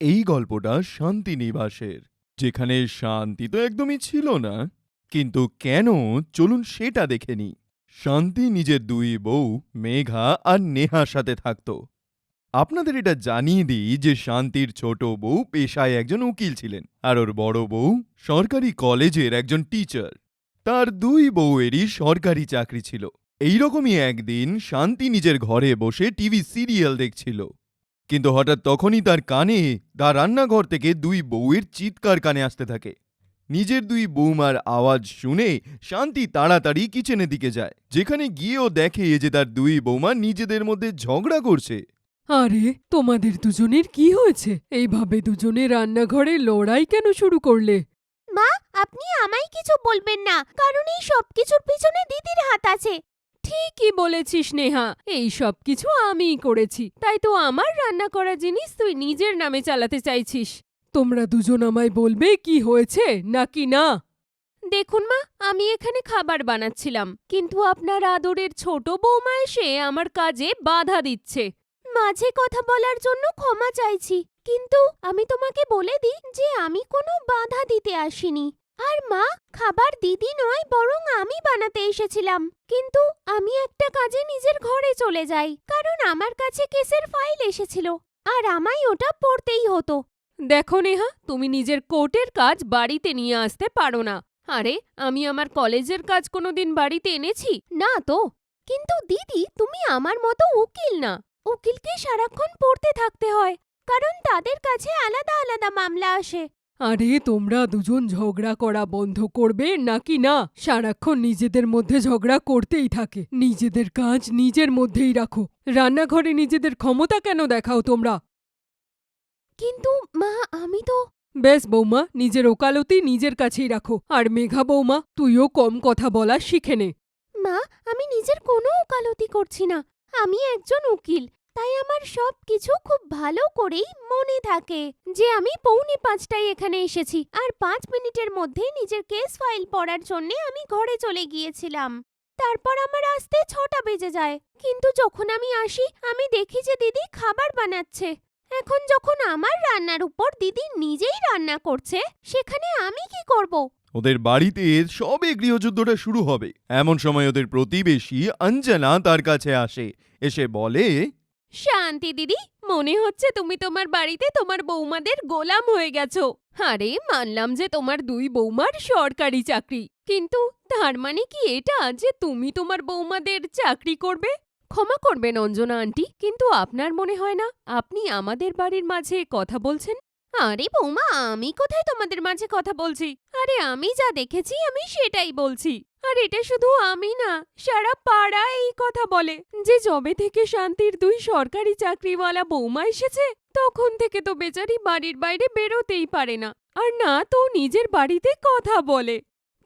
এই গল্পটা শান্তিনিবাসের, যেখানে শান্তি তো একদমই ছিল না, কিন্তু কেন চলুন সেটা দেখে নি শান্তি নিজের দুই বউ, মেঘা আর নেহার সাথে থাকত। আপনাদের এটা জানিয়ে দিই যে শান্তির ছোট বউ পেশায় একজন উকিল ছিলেন আর ওর বড় বউ সরকারি কলেজের একজন টিচার। তার দুই বউয়েরই সরকারি চাকরি ছিল। এইরকমই একদিন শান্তি নিজের ঘরে বসে টিভি সিরিয়াল দেখছিল। কিন্তু হঠাৎ তখনই তার কানে তার রান্নাঘর থেকে দুই বউয়ের চিৎকার কানে আসতে থাকে। নিজের দুই বৌমার আওয়াজ শুনে শান্তি তাড়াতাড়ি কিচেনের দিকে যায় যেখানে গিয়েও দেখে যে তার দুই বৌমা নিজেদের মধ্যে ঝগড়া করছে। আরে তোমাদের দুজনের কি হয়েছে? এইভাবে দুজনে রান্নাঘরে লড়াই কেন শুরু করলে? মা আপনি আমায় কিছু বলবেন না কারণ এই সবকিছুর পিছনে দিদির হাত আছে। ঠিকই বলেছিস নেহা এই সব কিছু আমিই করেছি। তাই তো আমার রান্না করা জিনিস তুই নিজের নামে চালাতে চাইছিস। তোমরা দুজন আমায় বলবে কি হয়েছে, নাকি না? দেখুন মা, আমি এখানে খাবার বানাচ্ছিলাম। কিন্তু আপনার আদরের ছোট বৌমা এসে আমার কাজে বাধা দিচ্ছে। মাঝে কথা বলার জন্য ক্ষমা চাইছি। কিন্তু আমি তোমাকে বলে দিই যে আমি কোনো বাধা দিতে আসিনি। আর মা খাবার দিদি নয় বরং আমি বানাতে এসেছিলাম। কিন্তু আমি একটা কাজে নিজের ঘরে চলে যাই কারণ আমার কাছে কেসের ফাইল এসেছিল আর আমায় ওটা পড়তেই হতো। দেখো নেহা তুমি নিজের কোর্টের কাজ বাড়িতে নিয়ে আসতে পারো না। আরে আমি আমার কলেজের কাজ কোনোদিন বাড়িতে এনেছি? না তো কিন্তু দিদি তুমি আমার মতো উকিল না। উকিলকে সারাক্ষণ পড়তে থাকতে হয় কারণ তাদের কাছে আলাদা আলাদা মামলা আসে। আরে তোমরা দুজন ঝগড়া করা বন্ধ করবে নাকি না? সারাক্ষণ নিজেদের মধ্যে ঝগড়া করতেই থাকে। নিজেদের কাজ নিজের মধ্যেই রাখো। রান্নাঘরে নিজেদের ক্ষমতা কেন দেখাও তোমরা? কিন্তু মা আমি তো বেশ বৌমা নিজের ওকালতি নিজের কাছেই রাখো। আর মেঘা বৌমা তুইও কম কথা বলা শিখে নে। মা আমি নিজের কোনো ওকালতি করছি না। আমি একজন উকিল। তাই আমার সব কিছু খুব ভালো করেই মনে থাকে যে আমি পৌনে পাঁচটায় এখানে এসেছি আর পাঁচ মিনিটের মধ্যে নিজের কেস ফাইল পড়ার জন্য আমি ঘরে চলে গিয়েছিলাম। তারপর আমার আসতে ছটা বেজে যায়। কিন্তু যখন আমি আসি, আমি দেখি যে দিদি খাবার বানাচ্ছে। এখন যখন আমার রান্নার উপর দিদি নিজেই রান্না করছে, সেখানে আমি কি করব? ওদের বাড়িতে সবে গৃহযুদ্ধটা শুরু হবে। এমন সময় ওদের প্রতিবেশী অঞ্জনা তার কাছে আসে। এসে বলে শান্তি দিদি, মনে হচ্ছে তুমি তোমার বাড়িতে তোমার বৌমাদের গোলাম হয়ে গেছো। আরে, মানলাম যে তোমার দুই বৌমার সরকারি চাকরি। কিন্তু তার মানে কি এটা যে তুমি তোমার বৌমাদের চাকরি করবে? ক্ষমা করবেন অঞ্জনা আন্টি, কিন্তু আপনার মনে হয় না আপনি আমাদের বাড়ির মাঝে কথা বলছেন? আরে বৌমা, আমি কোথায় তোমাদের মাঝে কথা বলছি? আরে আমি যা দেখেছি, আমি সেটাই বলছি। আর এটা শুধু আমি না, সারা পাড়া এই কথা বলে যে জবে থেকে শান্তির দুই সরকারি চাকরিওয়ালা বৌমা এসেছে, তখন থেকে তো বেচারি বাড়ির বাইরে বেরোতেই পারে না। আর না তো নিজের বাড়িতে কথা বলে।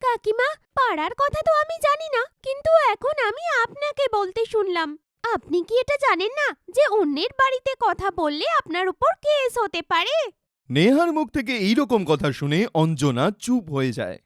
কাকিমা, পাড়ার কথা তো আমি জানি না, কিন্তু এখন আমি আপনাকে বলতে শুনলাম। আপনি কি এটা জানেন না যে অন্যের বাড়িতে কথা বললে আপনার উপর কেস হতে পারে? নেহার মুখ থেকে এইরকম কথা শুনে অঞ্জনা চুপ হয়ে যায়।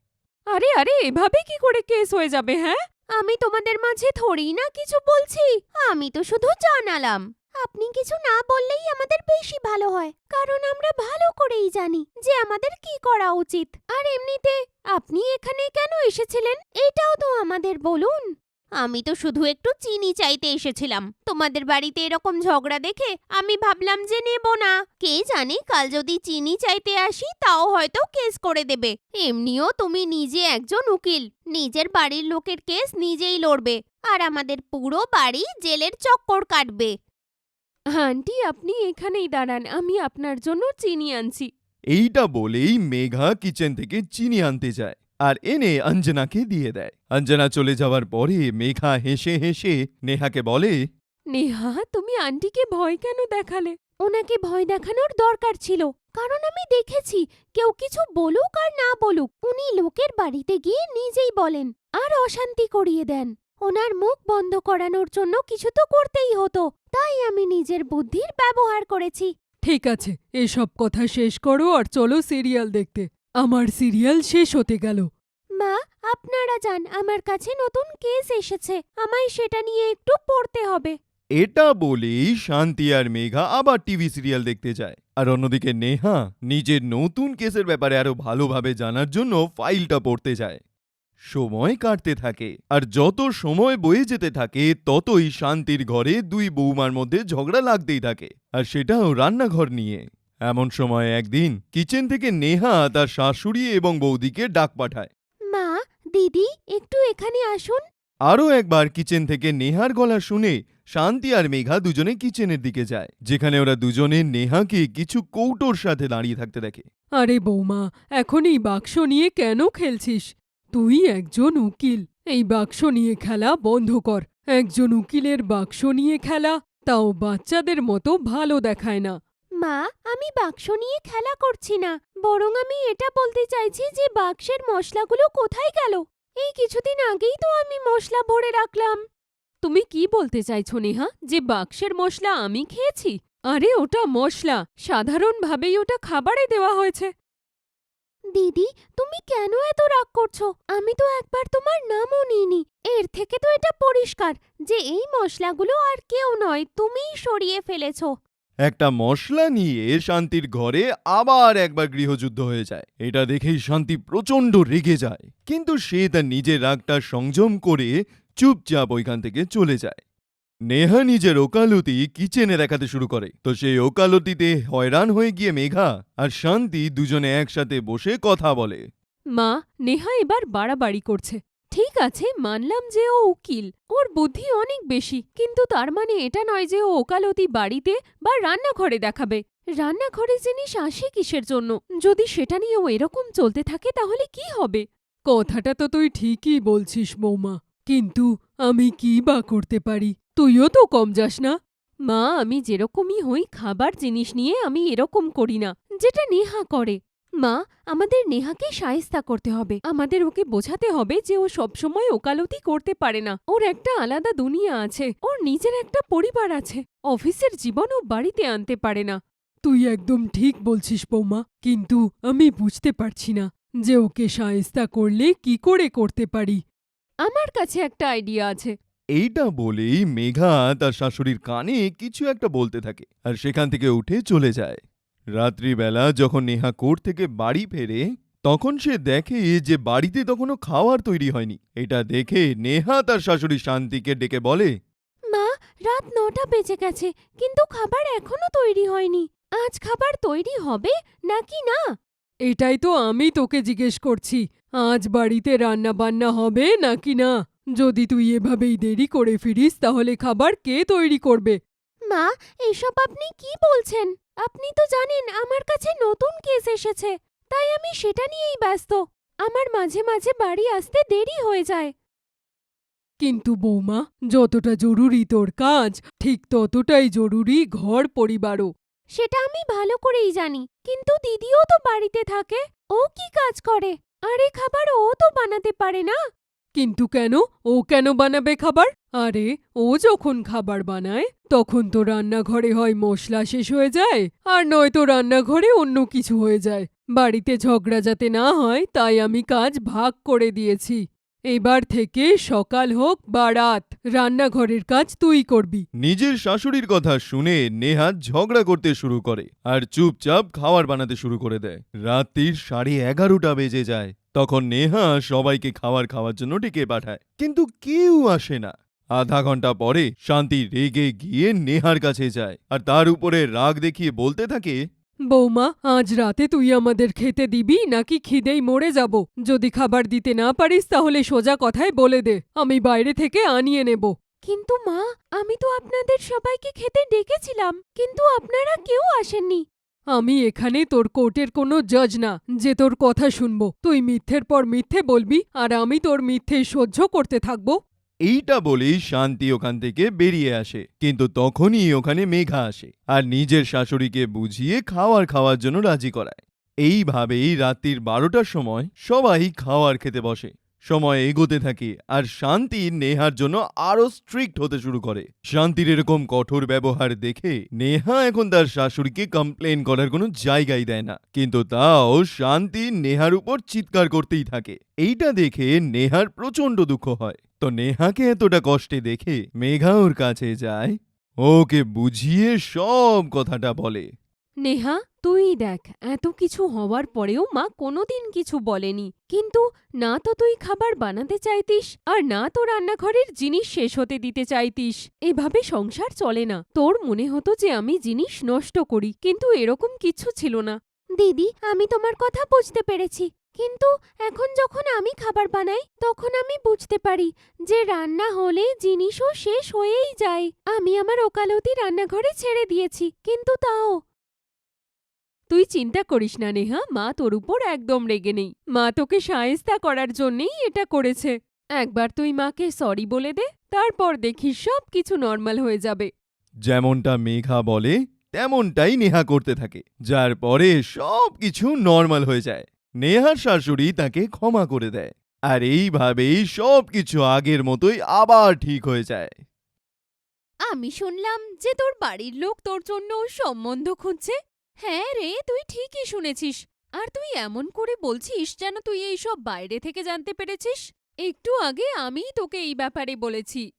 আরে আরে, এভাবে কি করে কেস হয়ে যাবে হ্যাঁ? আমি তোমাদের মাঝে থোড়ি না কিছু বলছি। আমি তো শুধু জানালাম। আপনি কিছু না বললেই আমাদের বেশি ভালো হয়। কারণ আমরা ভালো করেই জানি যে আমাদের কি করা উচিত। আর এমনিতে আপনি এখানে কেন এসেছিলেন? এটাও তো আমাদের বলুন। আমি তো শুধু একটু চিনি চাইতে এসেছিলাম। তোমাদের বাড়িতে এরকম ঝগড়া দেখে আমি ভাবলাম যে নেব না। কে জানে কাল যদি চিনি চাইতে আসি তাও হয়তো কেস করে দেবে। এমনিও তুমি নিজে একজন উকিল। নিজের বাড়ির লোকের কেস নিজেই লড়বে। আর আমাদের পুরো বাড়ি জেলের চক্কর কাটবে। আন্টি আপনি এখানেই দাঁড়ান। আমি আপনার জন্য চিনি আনছি। এইটা বলেই মেঘা কিচেন থেকে চিনি আনতে যায়। আর এনে অঞ্জনাকে দিয়ে দেয়। অঞ্জনা চলে যাওয়ার পরে মেঘা হেসে হেসে নেহাকে বলে নেহা তুমি আন্টিকে ভয় কেন দেখালে? ওনাকে ভয় দেখানোর দরকার ছিল। কারণ আমি দেখেছি কেউ কিছু বলুক আর না বলুক উনি লোকের বাড়িতে গিয়ে নিজেই বলেন আর অশান্তি করিয়ে দেন। ওনার মুখ বন্ধ করানোর জন্য কিছু তো করতেই হতো তাই আমি নিজের বুদ্ধির ব্যবহার করেছি। ঠিক আছে এসব কথা শেষ করো আর চলো সিরিয়াল দেখতে। আমার সিরিয়াল শেষ হতে গেল। মা, আপনারা যান, আমার কাছে নতুন কেস এসেছে, আমায় সেটা নিয়ে একটু পড়তে হবে। এটা বলেই শান্তি আর মেঘা আবার টিভি সিরিয়াল দেখতে যায়। আর অন্যদিকে নেহা নিজের নতুন কেসের ব্যাপারে আরও ভালোভাবে জানার জন্য ফাইলটা পড়তে যায়। সময় কাটতে থাকে, আর যত সময় বয়ে যেতে থাকে, ততই শান্তির ঘরে দুই বৌমার মধ্যে ঝগড়া লাগতেই থাকে। আর সেটাও রান্নাঘর নিয়ে। এমন সময় একদিন কিচেন থেকে নেহা তার শাশুড়ি এবং বৌদিকে ডাক পাঠায়। দিদি একটু এখানে আসুন। আরও একবার কিচেন থেকে নেহার গলা শুনে শান্তি আর মেঘা দুজনে কিচেনের দিকে যায় যেখানে ওরা দুজনে নেহাকে কিছু কৌটোর সাথে দাঁড়িয়ে থাকতে দেখে। আরে বৌমা এখন এই বাক্স নিয়ে কেন খেলছিস? তুই একজন উকিল এই বাক্স নিয়ে খেলা বন্ধ কর। একজন উকিলের বাক্স নিয়ে খেলা তাও বাচ্চাদের মতো ভালো দেখায় না। মা, আমি বাক্স নিয়ে খেলা করছি না। বরং আমি এটা বলতে চাইছি যে বাক্সের মশলাগুলো কোথায় গেল? এই কিছুদিন আগেই তো আমি মশলা ভরে রাখলাম। তুমি কি বলতে চাইছো নেহা? যে বাক্সের মশলা আমি খেয়েছি? আরে, ওটা মশলা। সাধারণভাবেই ওটা খাবারে দেওয়া হয়েছে। দিদি, তুমি কেন এত রাগ করছ? আমি তো একবার তোমার নামও নিইনি। এর থেকে তো এটা পরিষ্কার যে এই মশলাগুলো আর কেউ নয়, তুমিই সরিয়ে ফেলেছো। একটা মশলা নিয়ে শান্তির ঘরে আবার একবার গৃহযুদ্ধ হয়ে যায়। এটা দেখেই শান্তি প্রচণ্ড রেগে যায়। কিন্তু সে তার নিজের রাগটা সংযম করে চুপচাপ ওইখান থেকে চলে যায়। নেহা নিজের ওকালতি কিচেনে দেখাতে শুরু করে। তো সেই ওকালতিতে হয়রান হয়ে গিয়ে মেঘা আর শান্তি দুজনে একসাথে বসে কথা বলে। মা, নেহা এবার বাড়াবাড়ি করছে। ঠিক আছে মানলাম যে ও উকিল। ওর বুদ্ধি অনেক বেশি কিন্তু তার মানে এটা নয় যে ও ওকালতি বাড়িতে বা রান্নাঘরে দেখাবে। রান্নাঘরে জিনিস আসে কিসের জন্য? যদি সেটা নিয়ে ও এরকম চলতে থাকে তাহলে কি হবে? কথাটা তো তুই ঠিকই বলছিস বৌমা। কিন্তু আমি কি বা করতে পারি? তুইও তো কম যাস না। মা আমি যেরকমই হই খাবার জিনিস নিয়ে আমি এরকম করি না যেটা নেহা করে। মা, আমাদের নেহাকে সায়স্তা করতে হবে। আমাদের ওকে বোঝাতে হবে যে ও সবসময় ওকালতি করতে পারে না। ওর একটা আলাদা দুনিয়া আছে। ওর নিজের একটা পরিবার আছে। অফিসের জীবন ও বাড়িতে আনতে পারে না। তুই একদম ঠিক বলছিস বৌমা, কিন্তু আমি বুঝতে পারছি না যে ওকে সায়স্তা করলে কি করে করতে পারি। আমার কাছে একটা আইডিয়া আছে। এইটা বলেই মেঘা তার শাশুড়ির কানে কিছু একটা বলতে থাকে, আর সেখান থেকে উঠে চলে যায়। রাত্রিবেলা যখন নেহা কোর্ট থেকে বাড়ি ফেরে তখন সে দেখে যে বাড়িতে তখনও খাওয়ার তৈরি হয়নি। এটা দেখে নেহা তার শাশুড়ি শান্তিকে ডেকে বলে মা রাত নটা বেজে গেছে কিন্তু খাবার এখনও তৈরি হয়নি। আজ খাবার তৈরি হবে নাকি না? এটাই তো আমি তোকে জিজ্ঞেস করছি আজ বাড়িতে রান্না বান্না হবে নাকি না? যদি তুই এভাবেই দেরি করে ফিরিস তাহলে খাবার কে তৈরি করবে? মা এসব আপনি কি বলছেন? আপনি তো জানেন আমার কাছে নতুন কেস এসেছে তাই আমি সেটা নিয়েই ব্যস্ত। আমার মাঝে মাঝে বাড়ি আসতে দেরি হয়ে যায়। কিন্তু বৌমা যতটা জরুরি তোর কাজ ঠিক ততটাই জরুরি ঘর পরিবারও। সেটা আমি ভালো করেই জানি কিন্তু দিদিও তো বাড়িতে থাকে ও কি কাজ করে? আরে খাবার ও তো বানাতে পারে না। কিন্তু কেন? ও কেন বানাবে খাবার? আরে, ও যখন খাবার বানায়, তখন তো রান্নাঘরে হয় মশলা শেষ হয়ে যায়, আর নয়তো রান্নাঘরে অন্য কিছু হয়ে যায়। বাড়িতে ঝগড়া যাতে না হয়, তাই আমি কাজ ভাগ করে দিয়েছি। এবার থেকে সকাল হোক বা রাত, রান্নাঘরের কাজ তুই করবি। নিজের শাশুড়ির কথা শুনে নেহা ঝগড়া করতে শুরু করে আর চুপচাপ খাবার বানাতে শুরু করে দেয়। রাত্রির সাড়ে এগারোটা বেজে যায়। তখন নেহা সবাইকে খাবার খাওয়ার জন্য ডেকে পাঠায়। কিন্তু কেউ আসে না। আধা ঘণ্টা পরে শান্তি রেগে গিয়ে নেহার কাছে যায়। আর তার উপরে রাগ দেখিয়ে বলতে থাকে বৌমা আজ রাতে তুই আমাদের খেতে দিবি নাকি খিদেই মরে যাব? যদি খাবার দিতে না পারিস তাহলে সোজা কথায় বলে দে আমি বাইরে থেকে আনিয়ে নেব। কিন্তু মা আমি তো আপনাদের সবাইকে খেতে ডেকেছিলাম কিন্তু আপনারা কেউ আসেননি। আমি এখানে তোর কোর্টের কোনো জজ না যে তোর কথা শুনব। তুই মিথ্যের পর মিথ্যে বলবি আর আমি তোর মিথ্যে সহ্য করতে থাকব। এইটা বলেই শান্তি ওখান থেকে বেরিয়ে আসে। কিন্তু তখনই ওখানে মেঘা আসে আর নিজের শাশুড়িকে বুঝিয়ে খাওয়ার খাওয়ার জন্য রাজি করায়। এইভাবেই রাত্রির বারোটার সময় সবাই খাওয়ার খেতে বসে। সময় এগোতে থাকে আর শান্তি নেহার জন্য আরও স্ট্রিক্ট হতে শুরু করে। শান্তির এরকম কঠোর ব্যবহার দেখে নেহা এখন তার শাশুড়িকে কমপ্লেন করার কোনো জায়গাই দেয় না। কিন্তু তাও শান্তি নেহার উপর চিৎকার করতেই থাকে। এইটা দেখে নেহার প্রচণ্ড দুঃখ হয়। তো নেহাকে এতটা কষ্টে দেখে মেঘা ওর কাছে যায়। ওকে বুঝিয়ে সব কথাটা বলে। নেহা তুই দেখ এত কিছু হওয়ার পরেও মা কোনোদিন কিছু বলেনি। কিন্তু না তো তুই খাবার বানাতে চাইতিস আর না তো রান্নাঘরের জিনিস শেষ হতে দিতে চাইতিস। এভাবে সংসার চলে না। তোর মনে হতো যে আমি জিনিস নষ্ট করি কিন্তু এরকম কিছু ছিল না। দিদি আমি তোমার কথা বুঝতে পেরেছি। কিন্তু এখন যখন আমি খাবার বানাই তখন আমি বুঝতে পারি যে রান্না হলে জিনিসও শেষ হয়েই যায়। আমি আমার ওকালতি রান্নাঘরে ছেড়ে দিয়েছি কিন্তু তাও। তুই চিন্তা করিস না নেহা। মা তোর উপর একদম রেগে নেই। মা তোকে সায়েস্তা করার জন্যেই এটা করেছে। একবার তুই মাকে সরি বলে দে তারপর দেখিস সব কিছু নর্মাল হয়ে যাবে। যেমনটা মেঘা বলে তেমনটাই নেহা করতে থাকে যার পরে সব কিছু নর্মাল হয়ে যায়। নেহার শাশুড়ি তাকে ক্ষমা করে দেয়। আর এইভাবেই সব কিছু আগের মতোই আবার ঠিক হয়ে যায়। আমি শুনলাম যে তোর বাড়ির লোক তোর জন্য সম্বন্ধ খুঁজছে। হ্যাঁ রে, তুই ঠিকই শুনেছিস। আর তুই এমন করে বলছিস যেন তুই এই সব বাইরে থেকে জানতে পেরেছিস? একটু আগে আমিই তোকে এই ব্যাপারে বলেছি।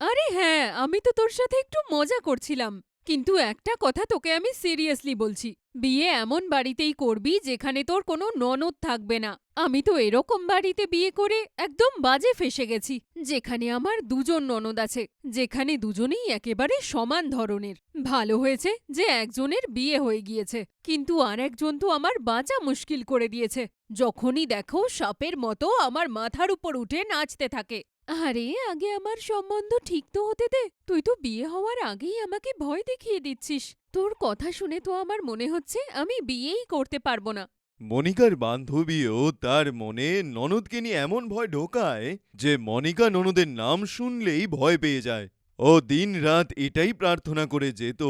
আরে হ্যাঁ আমি তো তোর সাথে একটু মজা করছিলাম। কিন্তু একটা কথা তোকে আমি সিরিয়াসলি বলছি। বিয়ে এমন বাড়িতেই করবি যেখানে তোর কোনো ননদ থাকবে না। আমি তো এরকম বাড়িতে বিয়ে করে একদম বাজে ফেসে গেছি, যেখানে আমার দুজন ননদ আছে, যেখানে দুজনেই একেবারে সমান ধরনের। ভালো হয়েছে যে একজনের বিয়ে হয়ে গিয়েছে, কিন্তু আর একজন তো আমার বাঁচা মুশকিল করে দিয়েছে। যখনই দেখো সাপের মতো আমার মাথার উপর উঠে নাচতে থাকে। আরে, আগে আমার সম্বন্ধ ঠিক তো হতে দে, তুই তো বিয়ে হওয়ার আগেই আমাকে ভয় দেখিয়ে দিচ্ছিস। তোর কথা শুনে তো আমার মনে হচ্ছে আমি বিয়েই করতে পারব না। মনিকার বান্ধবীও তার মনে ননদকে নিয়ে এমন ভয় ঢোকায় যে মনিকা ননদের নাম শুনলেই ভয় পেয়ে যায়। ও দিন রাত এটাই প্রার্থনা করে যেত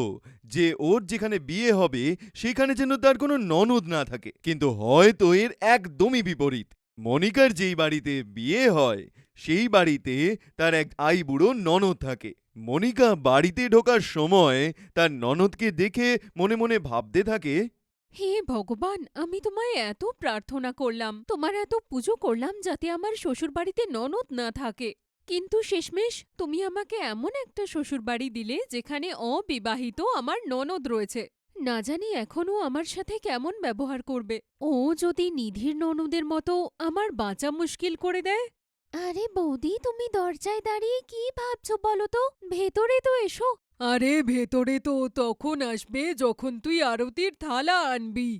যে ওর যেখানে বিয়ে হবে সেখানে যেন তার কোনো ননদ না থাকে। কিন্তু হয়তো এর একদমই বিপরীত। মনিকার যেই বাড়িতে বিয়ে হয়, সেই বাড়িতে তার এক আইবুড়ো ননদ থাকে। মনিকা বাড়িতে ঢোকার সময় তার ননদকে দেখে মনে মনে ভাবতে থাকে, হে ভগবান, আমি তোমায় এত প্রার্থনা করলাম, তোমার এত পুজো করলাম যাতে আমার শ্বশুরবাড়িতে ননদ না থাকে। কিন্তু শেষমেশ তুমি আমাকে এমন একটা শ্বশুরবাড়ি দিলে যেখানে অবিবাহিত আমার ননদ রয়েছে। না জানি এখনও আমার সাথে কেমন ব্যবহার করবে। ও যদি নিধির ননদের মতো আমার বাঁচা মুশকিল করে দেয়? আরে বৌদি তুমি দরজায় দাঁড়িয়ে কি ভাবছ বলো তো? ভেতরে তো এসো। আরে ভেতরে তো তখন আসবে যখন তুই আরতির থালা আনবি।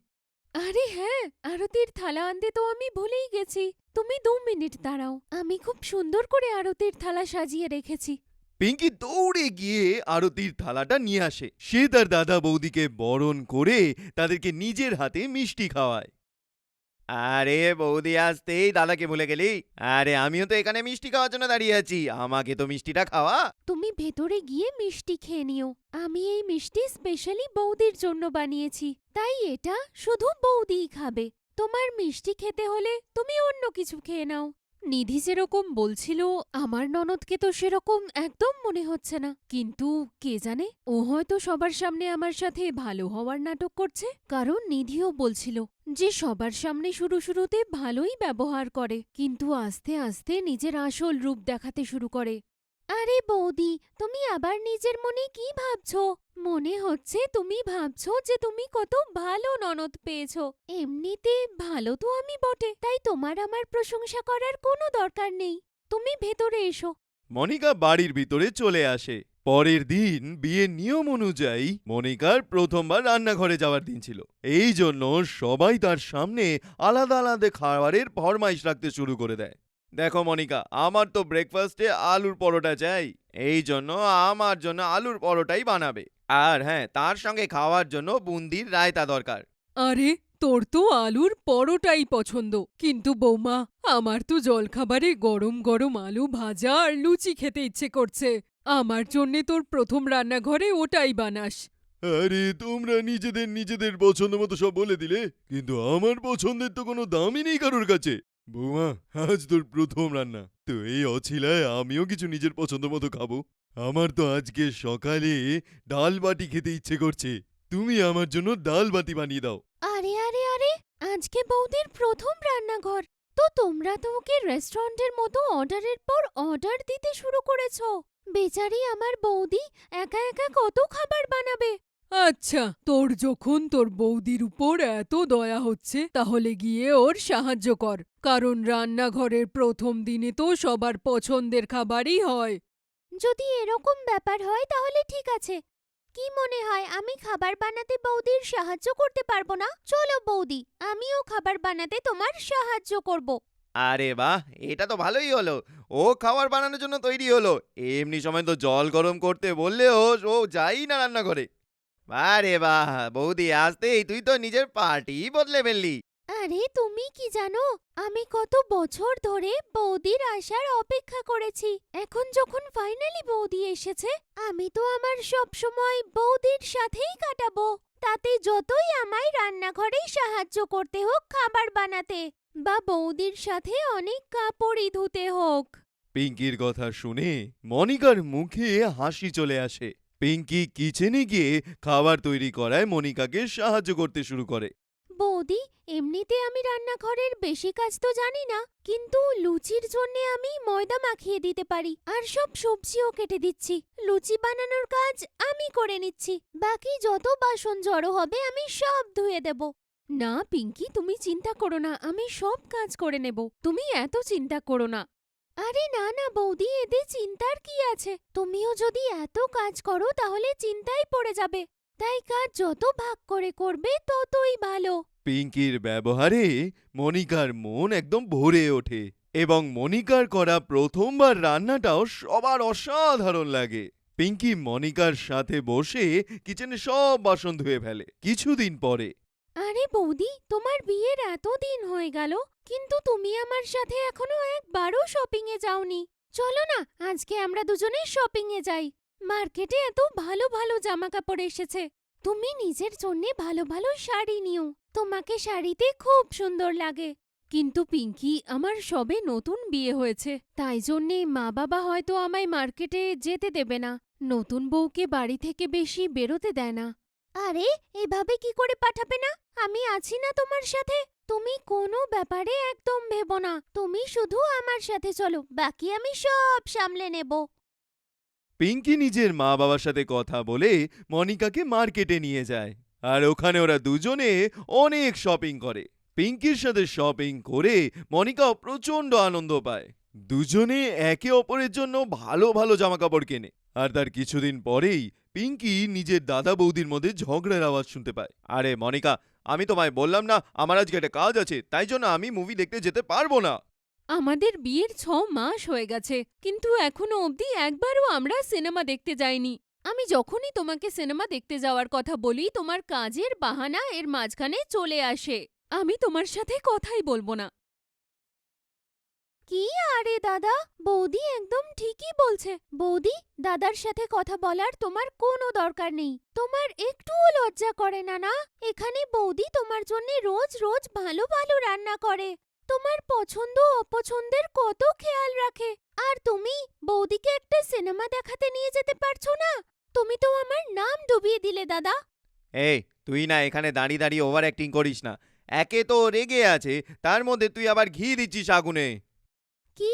আরে হ্যাঁ আরতির থালা আনতে তো আমি ভুলেই গেছি। তুমি দু মিনিট দাঁড়াও আমি খুব সুন্দর করে আরতির থালা সাজিয়ে রেখেছি। পিঙ্কি দৌড়ে গিয়ে আরতির থালাটা নিয়ে আসে। সে তার দাদা বৌদিকে বরণ করে তাদেরকে নিজের হাতে মিষ্টি খাওয়ায়। আরে বৌদি, আসতেই দাদাকে ভুলে গেলি? আরে আমিও তো এখানে মিষ্টি খাওয়ার জন্য দাঁড়িয়ে আছি। আমাকে তো মিষ্টিটা খাওয়া। তুমি ভেতরে গিয়ে মিষ্টি খেয়ে নিও। আমি এই মিষ্টি স্পেশালি বৌদির জন্য বানিয়েছি। তাই এটা শুধু বৌদিই খাবে। তোমার মিষ্টি খেতে হলে তুমি অন্য কিছু খেয়ে নাও। নিধি যেরকম বলছিল, আমার ননদকে তো সেরকম একদম মনে হচ্ছে না। কিন্তু কে জানে, ও হয়তো সবার সামনে আমার সাথে ভালো হওয়ার নাটক করছে। কারণ নিধিও বলছিল যে, সবার সামনে শুরু শুরুতে ভালোই ব্যবহার করে, কিন্তু আস্তে আস্তে নিজের আসল রূপ দেখাতে শুরু করে। আরে বৌদি, তুমি আবার নিজের মনে কি ভাবছ? মনে হচ্ছে তুমি ভাবছ যে তুমি কত ভালো ননদ পেয়েছ। এমনিতে ভালো তো আমি বটে, তাই তোমার আমার প্রশংসা করার কোনো দরকার নেই। তুমি ভেতরে এসো। মনিকা বাড়ির ভিতরে চলে আসে। পরের দিন বিয়ের নিয়ম অনুযায়ী মনিকার প্রথমবার রান্নাঘরে যাওয়ার দিন ছিল। এই জন্য সবাই তার সামনে আলাদা আলাদা খাবারের ফরমাইশ রাখতে শুরু করে দেয়। দেখো মনিকা আমার তো ব্রেকফাস্টে আলুর পরোটা চাই। এই জন্য আমার জন্য আলুর পরোটাই বানাবে। আর হ্যাঁ তার সঙ্গে খাওয়ার জন্য বুন্দির রায়তা দরকার। আরে তোর তো আলুর পরোটাই পছন্দ। কিন্তু বৌমা আমার তো জলখাবারে গরম গরম আলু ভাজা আর লুচি খেতে ইচ্ছে করছে। আমার জন্যে তোর প্রথম রান্নাঘরে ওটাই বানাস। আরে তোমরা নিজেদের নিজেদের পছন্দ মতো সব বলে দিলে। কিন্তু আমার পছন্দের তো কোনো দামই নেই কারোর কাছে। বৌমা আজ তোর প্রথম রান্না। তো এই অছিলায় আমিও কিছু নিজের পছন্দ মতো খাব। আমার তো আজকে সকালে ডাল বাটি খেতে ইচ্ছে করছে। তুমি আমার জন্য ডাল বাটি বানিয়ে দাও। আরে আরে আরে আজকে বৌদির প্রথম রান্নাঘর। তো তোমরা তো ওকে রেস্টুরেন্টের মতো অর্ডারের পর অর্ডার দিতে শুরু করেছ। বেচারি আমার বৌদি একা একা কত খাবার বানাবে? আচ্ছা তোর যখন তোর বৌদির উপর এত দয়া হচ্ছে তাহলে গিয়ে ওর সাহায্য কর। কারণ রান্নাঘরের প্রথম দিনে তো সবার পছন্দের খাবারই হয়। যদি এরকম ব্যাপার হয় তাহলে ঠিক আছে। কি মনে হয় আমি খাবার বানাতে বৌদির সাহায্য করতে পারব না? চলো বৌদি আমিও খাবার বানাতে তোমার সাহায্য করব। আরে বাহ এটা তো ভালোই হলো। ও খাবার বানানোর জন্য তৈরি হলো। এমনি সময় তো জল গরম করতে বললেও ও যাই না রান্না করে আরে বাহ বৌদি আসতেই তুই তো নিজের পার্টি বদলে ফেললি। আরে, তুমি কি জানো? আমি কত বছর ধরে বৌদির আসার অপেক্ষা করেছি। এখন যখন ফাইনালি বৌদি এসেছে, আমি তো আমার সব সময় বৌদির সাথেই কাটাবো। তাতে যতই আমায় রান্নাঘরেই সাহায্য করতে হোক, খাবার বানাতে বা বৌদির সাথে অনেক কাপড়ই ধুতে হোক। পিঙ্কির কথা শুনে মনিকার মুখে হাসি চলে আসে। পিঙ্কি কিচেনে গিয়ে খাবার তৈরি করায় মনিকাকে সাহায্য করতে শুরু করে। বৌদি, এমনিতে আমি রান্নাঘরের বেশি কাজ তো জানি না, কিন্তু লুচির জন্য আমি ময়দা মাখিয়ে দিতে পারি। আর সব সবজিও কেটে দিচ্ছি। লুচি বানানোর কাজ আমি করে নিচ্ছি। বাকি যত বাসন জড়ো হবে আমি সব ধুয়ে দেব। না, পিঙ্কি, তুমি চিন্তা করো না, আমি সব কাজ করে নেব। তুমি এত চিন্তা করো না। আরে না না, বৌদি এতে চিন্তার কি আছে? তুমিও যদি এত কাজ করো, তাহলে চিন্তায় পড়ে যাবে। তাই কাজ যত ভাগ করে করবে, ততই ভালো। পিঙ্কির ব্যবহারে মনিকার মন একদম ভরে ওঠে এবং মনিকার করা প্রথমবার রান্নাটাও সবার অসাধারণ লাগে। পিঙ্কি মনিকার সাথে বসে কিচেনে সব বাসন ধুয়ে ফেলে কিছুদিন পরে। আরে বৌদি, তোমার বিয়ের এত দিন হয়ে গেল, কিন্তু তুমি আমার সাথে এখনও একবারও শপিং এ যাওনি। চলো না, আজকে আমরা দুজনে শপিং এ যাই। মার্কেটে এত ভালো ভালো জামা কাপড় এসেছে। তুমি নিজের জন্য ভালো ভালো শাড়ি নিও। তোমাকে শাড়িতে খুব সুন্দর লাগে। কিন্তু পিঙ্কি আমার সবে নতুন বিয়ে হয়েছে। তাই জন্যে মা বাবা হয়তো আমায় মার্কেটে যেতে দেবে না। নতুন বউকে বাড়ি থেকে বেশি বেরোতে দেয় না। আরে এভাবে কি করে পাঠাবে না? আমি আছি না তোমার সাথে। তুমি কোনো ব্যাপারে একদম ভেবো না। তুমি শুধু আমার সাথে চলো। বাকি আমি সব সামলে নেব। পিঙ্কি নিজের মা বাবার সাথে কথা বলে মনিকাকে মার্কেটে নিয়ে যায়। আর ওখানে ওরা দুজনে অনেক শপিং করে। পিঙ্কির সাথে শপিং করে মনিকাও প্রচণ্ড আনন্দ পায়। দুজনে একে অপরের জন্য ভালো ভালো জামাকাপড় কেনে। আর তার কিছুদিন পরেই পিঙ্কি নিজের দাদা বৌদির মধ্যে ঝগড়ার আওয়াজ শুনতে পায়। আরে মনিকা, আমি তোমায় বললাম না, আমার আজকে একটা কাজ আছে, তাই জন্য আমি মুভি দেখতে যেতে পারব না। আমাদের বিয়ের ছ মাস হয়ে গেছে, কিন্তু এখনও অবধি একবারও আমরা সিনেমা দেখতে যাইনি। আমি যখনই তোমাকে সিনেমা দেখতে যাওয়ার কথা বলি, তোমার কাজের বাহানা এর মাঝখানে চলে আসে। আমি তোমার সাথে কথাই বলব না। কি আরে দাদা? বৌদি একদম ঠিকই বলছে। বৌদি, দাদার সাথে কথা বলার তোমার কোনো দরকার নেই। তোমার একটুও লজ্জা করে না না? এখানে বৌদি তোমার জন্য রোজ রোজ ভালো ভালো রান্না করে। তোমার পছন্দ অপছন্দের কত খেয়াল রাখে। আর তুমি বৌদিকে একটা সিনেমা দেখাতে নিয়ে যেতে পারছ না? তুমি তো আমার নাম ডুবিয়ে দিলে দাদা। এই তুই না এখানে দাঁড়িয়ে দাঁড়িয়ে ওভার অ্যাক্টিং করিস না। একে তো রেগে আছে তার মধ্যে তুই আবার ঘি দিচ্ছিস আগুনে। কি?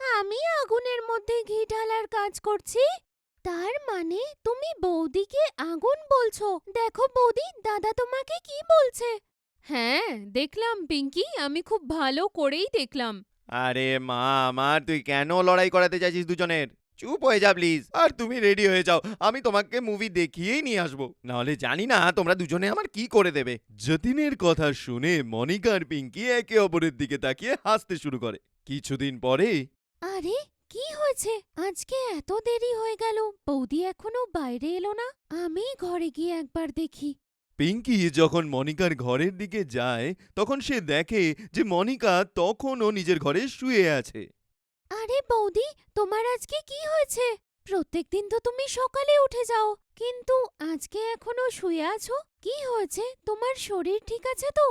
আমি আগুনের মধ্যে ঘি ঢালার কাজ করছি? তার মানে তুমি বৌদিকে আগুন বলছো? দেখো বৌদি দাদা তোমাকে কি বলছে? হ্যাঁ দেখলাম পিঙ্কি আমি খুব ভালো করেই দেখলাম। আরে মা আমার তুই কেন লড়াই করাতে চাইছিস দুজনের? চুপ হয়ে যা প্লিজ আর তুমি রেডি হয়ে যাও আমি তোমাকে মুভি দেখিয়েই নিয়ে আসব। নাহলে জানি না তোমরা দুজনে আমার কি করে দেবে। যতীনের কথা শুনে মনিকা আর পিঙ্কি একে অপরের দিকে তাকিয়ে হাসতে শুরু করে। কিছুদিন পরে আরে কি হয়েছে? আজকে এত দেরি হয়ে গেল বৌদি এখনও বাইরে এলো না? আমি ঘরে গিয়ে একবার দেখি। পিঙ্কি যখন মনিকার ঘরের দিকে যায়, তখন সে দেখে যে মনিকা তখনও নিজের ঘরে শুয়ে আছে। আরে বৌদি, তোমার আজকে কি হয়েছে? প্রত্যেকদিন তো তুমি সকালে উঠে যাও, কিন্তু আজকে এখনও শুয়ে আছো? কি হয়েছে? তোমার শরীর ঠিক আছে তো?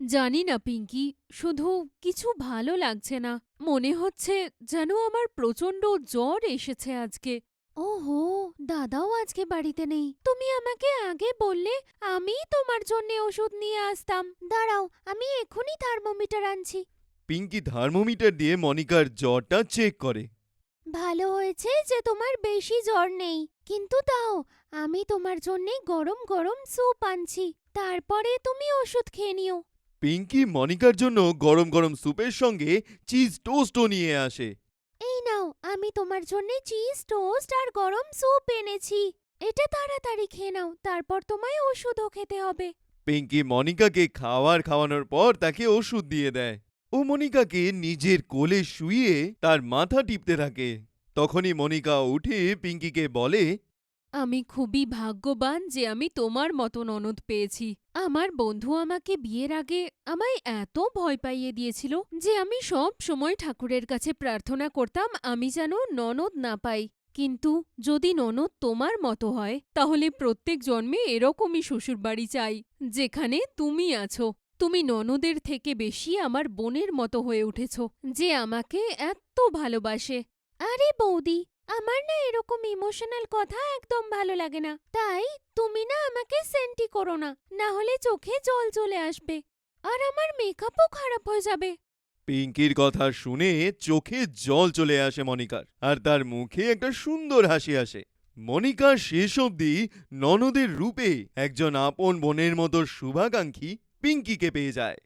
জানি না পিঙ্কি, শুধু কিছু ভালো লাগছে না। মনে হচ্ছে যেন আমার প্রচণ্ড জ্বর এসেছে আজকে। ওহো দাদাও আজকে বাড়িতে নেই। তুমি আমাকে আগে বললে আমি তোমার জন্য ওষুধ নিয়ে আসতাম। দাঁড়াও আমি এখনই থার্মোমিটার আনছি। পিঙ্কি থার্মোমিটার দিয়ে মনিকার জ্বরটা চেক করে। ভালো হয়েছে যে তোমার বেশি জ্বর নেই। কিন্তু দাও আমি তোমার জন্যে গরম গরম স্যুপ আনছি। তারপরে তুমি ওষুধ খেয়ে নিও। পিঙ্কি মনিকার জন্য গরম গরম স্যুপের সঙ্গে চিজ টোস্টও নিয়ে আসে। এই নাও, আমি তোমার জন্য চিজ টোস্ট আর গরম স্যুপ এনেছি। এটা তাড়াতাড়ি খেয়ে নাও, তারপর তোমায় ওষুধও খেতে হবে। পিঙ্কি মনিকাকে খাওয়ার খাওয়ানোর পর তাকে ওষুধ দিয়ে দেয়। ও মনিকাকে নিজের কোলে শুয়ে তার মাথা টিপতে থাকে। তখনই মনিকা উঠে পিঙ্কিকে বলে আমি খুবই ভাগ্যবান যে আমি তোমার মতো ননদ পেয়েছি। আমার বন্ধু আমাকে বিয়ের আগে আমায় এত ভয় পাইয়ে দিয়েছিল যে আমি সব সময় ঠাকুরের কাছে প্রার্থনা করতাম আমি যেন ননদ না পাই। কিন্তু যদি ননদ তোমার মতো হয়, তাহলে প্রত্যেক জন্মে এরকমই শ্বশুরবাড়ি চাই, যেখানে তুমি আছো। তুমি ননদের থেকে বেশি আমার বোনের মতো হয়ে উঠেছ, যে আমাকে এত ভালোবাসে। আরে বৌদি আমার না এরকম ইমোশনাল কথা একদম ভালো লাগে না। তাই তুমি না আমাকে সেন্টি করো না না হলে চোখে জল চলে আসবে আর আমার মেকআপও খারাপ হয়ে যাবে। পিঙ্কির কথা শুনে চোখে জল চলে আসে মনিকার আর তার মুখে একটা সুন্দর হাসি আসে। মনিকা শেষ অবধি ননদের রূপে একজন আপন বোনের মতো শুভাকাঙ্ক্ষী পিঙ্কিকে পেয়ে যায়।